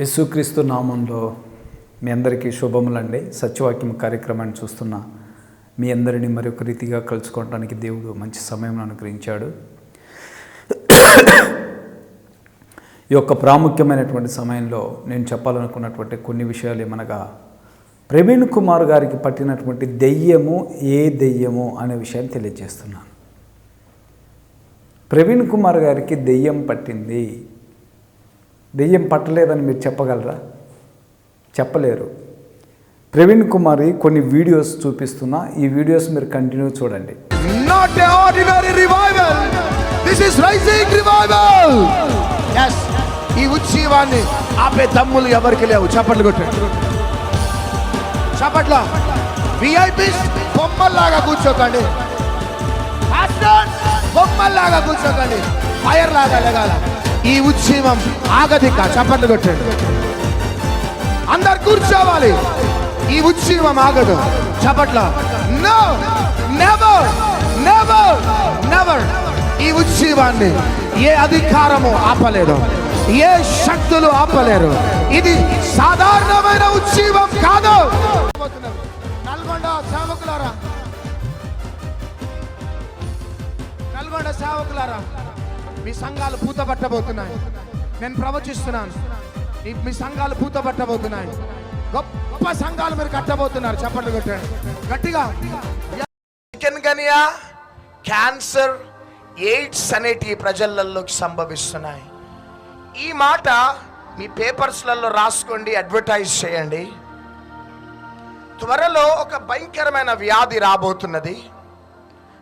యేసుక్రీస్తు నామంలో మీ అందరికీ శుభములండి. సత్యవాక్యం కార్యక్రమాన్ని చూస్తున్న మీ అందరినీ మరొక రీతిగా కలుసుకోవడానికి దేవుడు మంచి సమయం అనుగ్రహించాడు. ఈ యొక్క ప్రాముఖ్యమైనటువంటి సమయంలో నేను చెప్పాలనుకున్నటువంటి కొన్ని విషయాలు ఏమనగా ప్రవీణ్ కుమార్ గారికి పట్టినటువంటి దెయ్యము ఏ దెయ్యము అనే విషయాన్ని తెలియజేస్తున్నాను. ప్రవీణ్ కుమార్ గారికి దెయ్యం పట్టింది. దెయ్యం పట్టలేదని మీరు చెప్పగలరా? చెప్పలేరు. ప్రవీణ్ కుమారి కొన్ని వీడియోస్ చూపిస్తున్నా ఈ వీడియోస్ మీరు కంటిన్యూ చూడండి. Not an ordinary revival. This is rising revival. Yes. ఈ ఉత్సవాన్ని ఆపే దమ్ములు ఎవరికి లేవు. చప్పట్లు కొట్టండి. చప్పట్ల. విఐపీస్ బొమ్మల్లాగా కూర్చోకండి. Pastor, బొమ్మల్లాగా కూర్చోకండి. ఫైర్ లాగా లెగాల ఈ ఉద్యమం ఆగదిక చప్పట్లు కొట్టండి. అందరు కూర్చోవాలి. ఈ ఉద్యమం ఆగదు. చప్పట్ల. నో నెవర్ నెవర్ నెవర్ ఈ ఉద్యమాన్ని ఏ అధికారము ఆపలేదు ఏ శక్తులు ఆపలేరు ఇది సాధారణమైన ఉద్యమం కాదు. నల్గొండ సేవకులారా. నల్గొండ సేవకులారా. మీ సంఘాలు పూతబట్టబోతున్నాయి నేను ప్రవచిస్తున్నాను. మీ సంఘాలు పూతబట్టబోతున్నాయి గొప్ప సంఘాలు మీరు కట్టబోతున్నారు. చెప్పండి కొట్టండి. గట్టిగా. చికెన్ గనియా క్యాన్సర్ ఎయిడ్స్ అనేటి ప్రజలలోకి సంభవిస్తున్నాయి. ఈ మాట మీ పేపర్స్లలో రాసుకోండి అడ్వర్టైజ్ చేయండి. త్వరలో ఒక భయంకరమైన వ్యాధి రాబోతున్నది.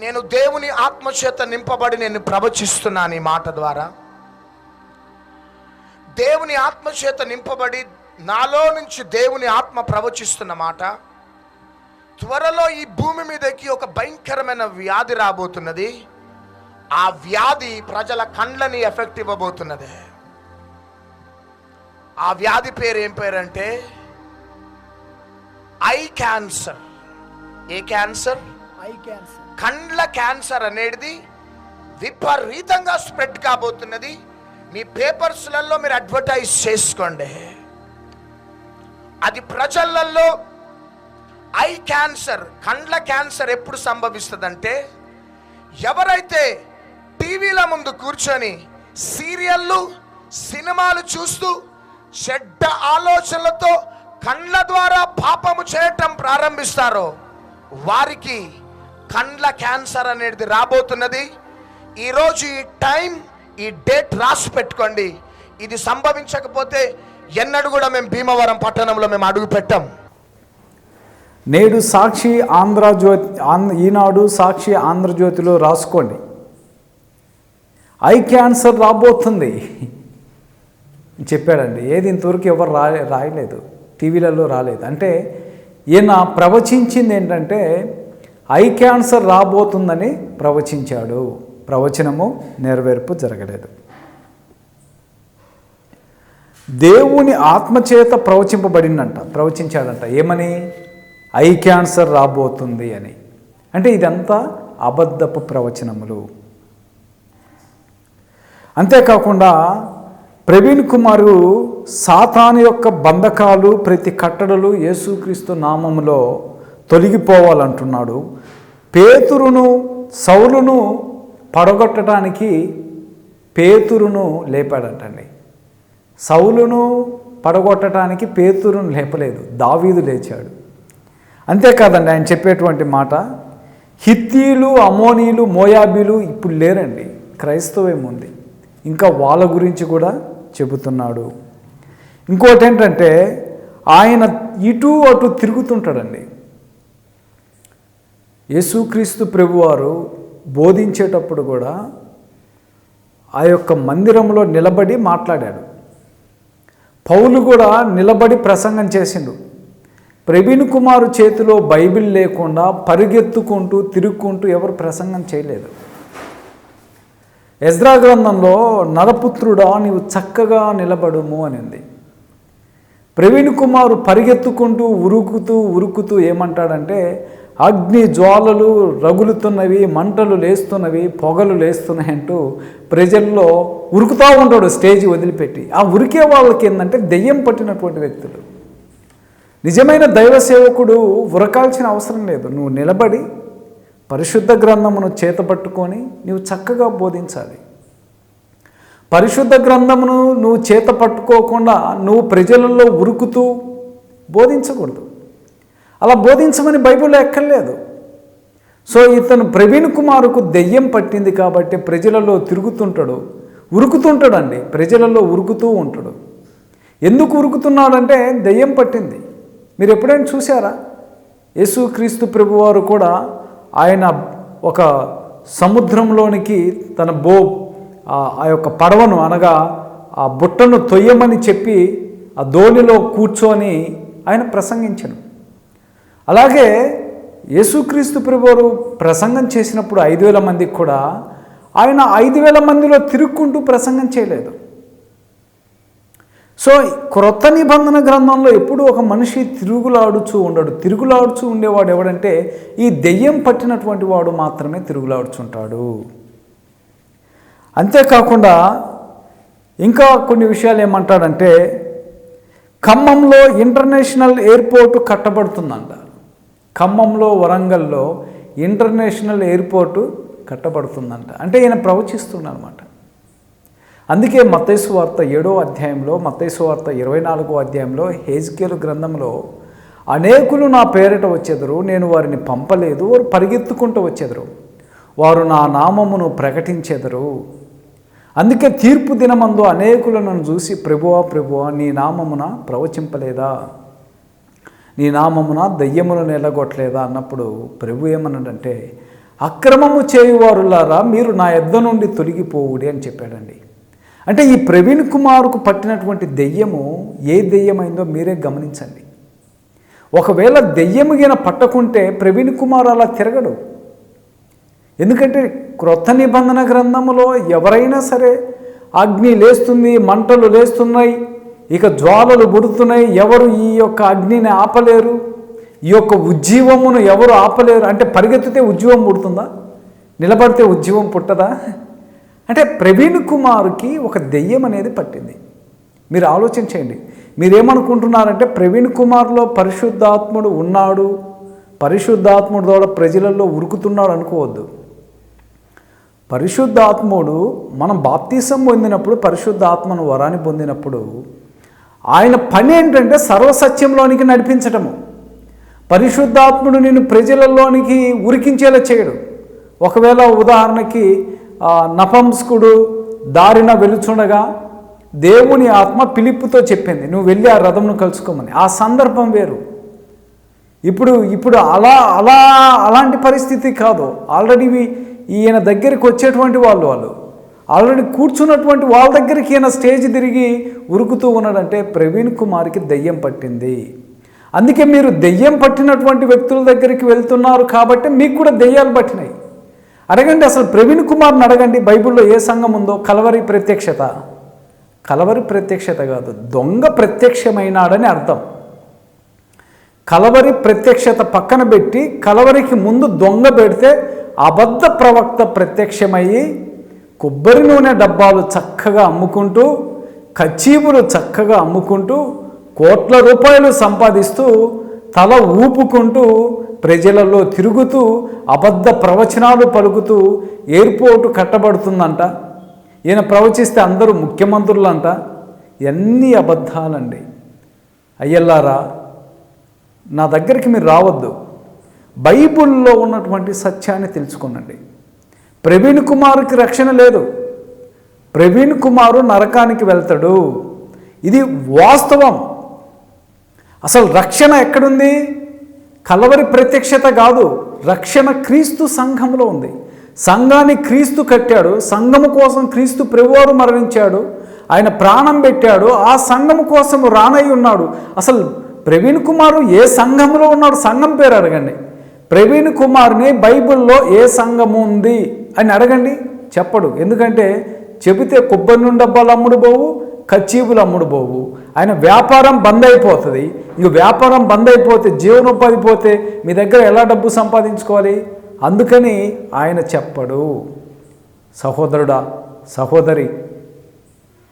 నేను దేవుని ఆత్మచేత నింపబడి నేను ప్రవచిస్తున్నాను ఈ మాట ద్వారా. దేవుని ఆత్మచేత నింపబడి నాలో నుంచి దేవుని ఆత్మ ప్రవచిస్తున్న మాట. త్వరలో ఈ భూమి మీదకి ఒక భయంకరమైన వ్యాధి రాబోతున్నది. ఆ వ్యాధి ప్రజల కండ్లని ఎఫెక్ట్ ఇవ్వబోతున్నది. ఆ వ్యాధి పేరు ఏం పేరంటే ఐ క్యాన్సర్. ఏ క్యాన్సర్? Eye cancer. కండ్ల క్యాన్సర్ అనేది విపరీతంగా స్ప్రెడ్ కాబోతున్నది. మీ పేపర్స్లలో మీరు అడ్వర్టైజ్ చేసుకోండి. అది ప్రజలలో ఐ క్యాన్సర్ కండ్ల క్యాన్సర్ ఎప్పుడు సంభవిస్తుందంటే ఎవరైతే టీవీల ముందు కూర్చొని సీరియళ్ళు సినిమాలు చూస్తూ చెడ్డ ఆలోచనలతో కండ్ల ద్వారా పాపము చేయటం ప్రారంభిస్తారో వారికి కండ్ల క్యాన్సర్ అనేది రాబోతున్నది. ఈరోజు ఈ టైం ఈ డేట్ రాసి పెట్టుకోండి. ఇది సంభవించకపోతే ఎన్నడూ కూడా మేము భీమవరం పట్టణంలో మేము అడుగు పెట్టాం. నేడు సాక్షి ఆంధ్రజ్యోతి ఆంధ్ర ఈనాడు సాక్షి ఆంధ్రజ్యోతిలో రాసుకోండి. ఐ క్యాన్సర్ రాబోతుంది. చెప్పాడండి ఏది ఇంతవరకు ఎవరు రా రాయలేదు. టీవీలలో రాలేదు. అంటే ఈయన ప్రవచించింది ఏంటంటే ఐ క్యాన్సర్ రాబోతుందని ప్రవచించాడు. ప్రవచనము నెరవేర్పు జరగలేదు. దేవుని ఆత్మచేత ప్రవచింపబడిందంట ప్రవచించాడంట. ఏమని? ఐ క్యాన్సర్ రాబోతుంది అని. అంటే ఇదంతా అబద్ధపు ప్రవచనములు. అంతేకాకుండా ప్రవీణ్ కుమారు సాతాను యొక్క బంధకాలు ప్రతి కట్టడలు యేసుక్రీస్తు నామములో తొలగిపోవాలంటున్నాడు. పేతురును సౌలును పడగొట్టడానికి పేతురును లేపాడంటండి. సౌలును పడగొట్టడానికి పేతురును లేపలేదు. దావీదు లేచాడు. అంతేకాదండి ఆయన చెప్పేటువంటి మాట హిత్తీలు అమోనీలు మోయాబీలు ఇప్పుడు లేరండి. క్రైస్తవం ఉంది ఇంకా వాళ్ళ గురించి కూడా చెబుతున్నాడు. ఇంకోటి ఏంటంటే ఆయన ఇటు అటు తిరుగుతుంటాడండి. యేసుక్రీస్తు ప్రభువారు బోధించేటప్పుడు కూడా ఆ యొక్క మందిరంలో నిలబడి మాట్లాడాడు. పౌలు కూడా నిలబడి ప్రసంగం చేసిండు. ప్రవీణ్ కుమార్ చేతిలో బైబిల్ లేకుండా పరిగెత్తుకుంటూ తిరుక్కుంటూ ఎవరు ప్రసంగం చేయలేదు. ఎజ్రా గ్రంథంలో నరపుత్రుడా నీవు చక్కగా నిలబడుము అనింది. ప్రవీణ్ కుమార్ పరిగెత్తుకుంటూ ఉరుకుతూ ఉరుకుతూ ఏమంటాడంటే అగ్ని జ్వాలలు రగులుతున్నవి మంటలు లేస్తున్నవి పొగలు లేస్తున్నాయి అంటూ ప్రజల్లో ఉరుకుతూ ఉంటాడు స్టేజ్ వదిలిపెట్టి. ఆ ఉరికే వాళ్ళకి ఏంటంటే దెయ్యం పట్టినటువంటి వ్యక్తులు. నిజమైన దైవ సేవకుడు ఉరకాల్సిన అవసరం లేదు. నువ్వు నిలబడి పరిశుద్ధ గ్రంథమును చేతపట్టుకొని నువ్వు చక్కగా బోధించాలి. పరిశుద్ధ గ్రంథమును నువ్వు చేత పట్టుకోకుండా నువ్వు ప్రజలలో ఉరుకుతూ బోధించకూడదు. అలా బోధించమని బైబిల్లో ఎక్కర్లేదు. సో ఇతను ప్రవీణ్ కుమార్కు దెయ్యం పట్టింది కాబట్టి ప్రజలలో తిరుగుతుంటాడు. ఉరుకుతుంటాడండి. ప్రజలలో ఉరుకుతూ ఉంటాడు. ఎందుకు ఉరుకుతున్నాడంటే దెయ్యం పట్టింది. మీరు ఎప్పుడైనా చూసారా యేసుక్రీస్తు ప్రభువారు కూడా ఆయన ఒక సముద్రంలోనికి తన బో ఆ- యొక్క పడవను అనగా ఆ బుట్టను తొయ్యమని చెప్పి ఆ దోణిలో కూర్చొని ఆయన ప్రసంగించను అలాగే యేసుక్రీస్తు ప్రభువారు ప్రసంగం చేసినప్పుడు ఐదు వేల మందికి కూడా ఆయన ఐదు వేల మందిలో తిరుక్కుంటూ ప్రసంగం చేయలేదు. సో క్రొత్త నిబంధన గ్రంథంలో ఎప్పుడు ఒక మనిషి తిరుగులాడుచూ ఉండడు. తిరుగులాడుచూ ఉండేవాడు ఎవడంటే ఈ దెయ్యం పట్టినటువంటి వాడు మాత్రమే తిరుగులాడుచుంటాడు. అంతేకాకుండా ఇంకా కొన్ని విషయాలు ఏమంటాడంటే ఖమ్మంలో ఇంటర్నేషనల్ ఎయిర్పోర్ట్ కట్టబడుతుందంట. ఖమ్మంలో వరంగల్లో ఇంటర్నేషనల్ ఎయిర్పోర్టు కట్టబడుతుందంట. అంటే ఈయన ప్రవచిస్తున్నాడనమాట అందుకే మత్తైసు వార్త ఏడో అధ్యాయంలో మత్తైసు వార్త ఇరవై నాలుగో అధ్యాయంలో హేజ్కేలు గ్రంథంలో అనేకులు నా పేరిట వచ్చెదరు నేను వారిని పంపలేదు వారు పరిగెత్తుకుంటూ వచ్చెదరు. వారు నా నామమును ప్రకటించెదరు. అందుకే తీర్పు దినమందు అనేకులు నన్ను చూసి ప్రభువా ప్రభువా నీ నామమున ప్రవచింపలేదా? నీ నామమున దయ్యమును నిలగొట్టలేదా అన్నప్పుడు ప్రభు ఏమన్నాడంటే అక్రమము చేయువారులారా మీరు నా ఎద్ద నుండి తొలగిపోవుడి అని చెప్పాడండి. అంటే ఈ ప్రవీణ్ కుమార్కు పట్టినటువంటి దెయ్యము ఏ దెయ్యమైందో మీరే గమనించండి. ఒకవేళ దెయ్యము గిన పట్టకుంటే ప్రవీణ్ కుమార్ అలా తిరగడు. ఎందుకంటే క్రొత్త నిబంధన గ్రంథములో ఎవరైనా సరే అగ్ని లేస్తుంది మంటలు లేస్తున్నాయి ఇక జ్వాలలు బుడుతున్నాయి ఎవరు ఈ యొక్క అగ్నిని ఆపలేరు? ఈ యొక్క ఉజ్జీవమును ఎవరు ఆపలేరు? అంటే పరిగెత్తితే ఉజ్జీవం పుడుతుందా నిలబడితే ఉజ్జీవం పుట్టదా? అంటే ప్రవీణ్ కుమార్కి ఒక దెయ్యం అనేది పట్టింది. మీరు ఆలోచించండి. మీరేమనుకుంటున్నారంటే ప్రవీణ్ కుమార్లో పరిశుద్ధాత్ముడు ఉన్నాడు. పరిశుద్ధాత్ముడు ద్వారా ప్రజలలో ఉరుకుతున్నాడు అనుకోవద్దు. పరిశుద్ధాత్ముడు మనం బాప్తీసం పొందినప్పుడు పరిశుద్ధాత్మను వరాన్ని పొందినప్పుడు ఆయన పని ఏంటంటే సర్వసత్యంలోనికి నడిపించటము. పరిశుద్ధాత్ముడు నేను ప్రజలలోనికి ఉరికించేలా చేయడు. ఒకవేళ ఉదాహరణకి నపంసుకుడు దారిన వెలుచుండగా దేవుని ఆత్మ పిలుపుతో చెప్పింది నువ్వు వెళ్ళి ఆ రథంను కలుసుకోమని. ఆ సందర్భం వేరు. ఇప్పుడు ఇప్పుడు అలా అలా అలాంటి పరిస్థితి కాదు. ఆల్రెడీ ఈయన దగ్గరికి వచ్చేటువంటి వాళ్ళు వాళ్ళు. ఆల్రెడీ కూర్చున్నటువంటి వాళ్ళ దగ్గరికి ఈయన స్టేజ్ తిరిగి ఉరుకుతూ ఉన్నాడంటే ప్రవీణ్ కుమార్కి దెయ్యం పట్టింది. అందుకే మీరు దెయ్యం పట్టినటువంటి వ్యక్తుల దగ్గరికి వెళ్తున్నారు కాబట్టి మీకు కూడా దెయ్యాలు పట్టినాయి. అడగండి అసలు ప్రవీణ్ కుమార్ని అడగండి బైబిల్లో ఏ సంఘం ఉందో? కలవరి ప్రత్యక్షత. కలవరి ప్రత్యక్షత కాదు దొంగ ప్రత్యక్షమైనాడని అర్థం. కలవరి ప్రత్యక్షత పక్కన పెట్టి కలవరికి ముందు దొంగ పెడితే అబద్ధ ప్రవక్త ప్రత్యక్షమయ్యి కొబ్బరి నూనె డబ్బాలు చక్కగా అమ్ముకుంటూ కచ్చీపులు చక్కగా అమ్ముకుంటూ కోట్ల రూపాయలు సంపాదిస్తూ తల ఊపుకుంటూ ప్రజలలో తిరుగుతూ అబద్ధ ప్రవచనాలు పలుకుతూ ఎయిర్పోర్టు కట్టబడుతుందంట. ఈయన ప్రవచిస్తే అందరూ ముఖ్యమంత్రులంట. ఎన్ని అబద్ధాలండి. అయ్యల్లారా నా దగ్గరికి మీరు రావద్దు. బైబిల్లో ఉన్నటువంటి సత్యాన్ని తెలుసుకునండి. ప్రవీణ్ కుమార్కి రక్షణ లేదు. ప్రవీణ్ కుమారు నరకానికి వెళ్తాడు. ఇది వాస్తవం. అసలు రక్షణ ఎక్కడుంది? కలవరి ప్రత్యక్షత కాదు రక్షణ క్రీస్తు సంఘంలో ఉంది. సంఘాన్ని క్రీస్తు కట్టాడు సంఘము కోసం క్రీస్తు ప్రభువారు మరణించాడు ఆయన ప్రాణం పెట్టాడు ఆ సంఘము కోసం రానై ఉన్నాడు. అసలు ప్రవీణ్ కుమారు ఏ సంఘంలో ఉన్నాడు? సంఘం పేరు అడగండి. ప్రవీణ్ కుమార్ని బైబిల్లో ఏ సంఘము ఉంది? అని అడగండి. చెప్పడు. ఎందుకంటే చెబితే కొబ్బరి నుండి డబ్బాలు అమ్ముడు పోవు కచ్చీపులు అమ్ముడు పోవు ఆయన వ్యాపారం బంద్ అయిపోతుంది. ఇంక వ్యాపారం బంద్ అయిపోతే జీవనోపాధి పోతే మీ దగ్గర ఎలా డబ్బు సంపాదించుకోవాలి? అందుకని ఆయన చెప్పడు. సహోదరుడా సహోదరి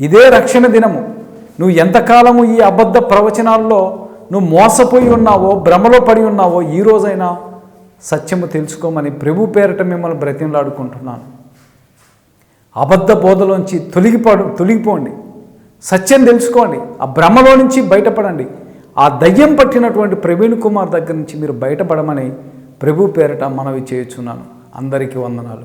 ఇదే రక్షణ దినము. నువ్వు ఎంతకాలము ఈ అబద్ధ ప్రవచనాల్లో నువ్వు మోసపోయి ఉన్నావో భ్రమలో పడి ఉన్నావో ఈ రోజైనా సత్యము తెలుసుకోమని ప్రభు పేరట మిమ్మల్ని బ్రతిమలాడుకుంటున్నాను. అబద్ధ బోధలోంచి తొలగిపడు తొలగిపోండి. సత్యం తెలుసుకోండి. ఆ భ్రమలో నుంచి బయటపడండి. ఆ దయ్యం పట్టినటువంటి ప్రవీణ్ కుమార్ దగ్గర నుంచి మీరు బయటపడమని ప్రభు పేరట మనవి చేయుచున్నాను. అందరికీ వందనాలు.